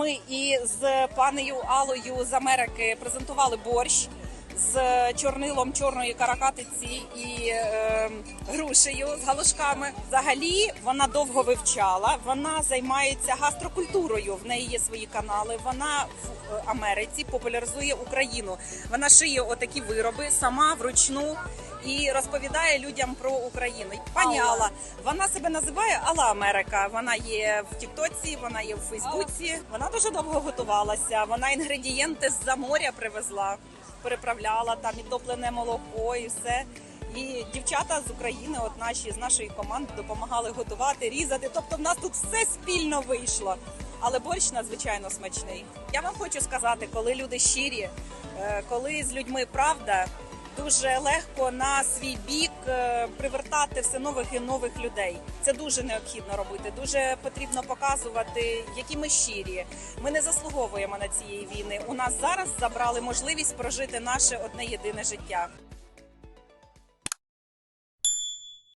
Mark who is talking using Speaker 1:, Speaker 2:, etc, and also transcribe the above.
Speaker 1: Ми і з панею Алою з Америки презентували борщ з чорнилом чорної каракатиці і е, грушею з галушками. Взагалі вона довго вивчала. Вона займається гастрокультурою. В неї є свої канали. Вона в е, Америці популяризує Україну. Вона шиє отакі вироби сама вручну. І розповідає людям про Україну. Пані
Speaker 2: Алла.
Speaker 1: Алла, вона себе називає Алла Америка. Вона є в Тіктоці, вона є в Фейсбуці. Вона дуже довго готувалася. Вона інгредієнти з-за моря привезла, переправляла там і топлене молоко, і все. І дівчата з України, от наші з нашої команди, допомагали готувати, різати. Тобто, в нас тут все спільно вийшло. Але борщ надзвичайно смачний. Я вам хочу сказати, коли люди щирі, е, коли з людьми правда. Дуже легко на свій бік е, привертати все нових і нових людей. Це дуже необхідно робити. Дуже потрібно показувати, які ми щирі. Ми не заслуговуємо на цієї війни. У нас зараз забрали можливість прожити наше одне єдине життя.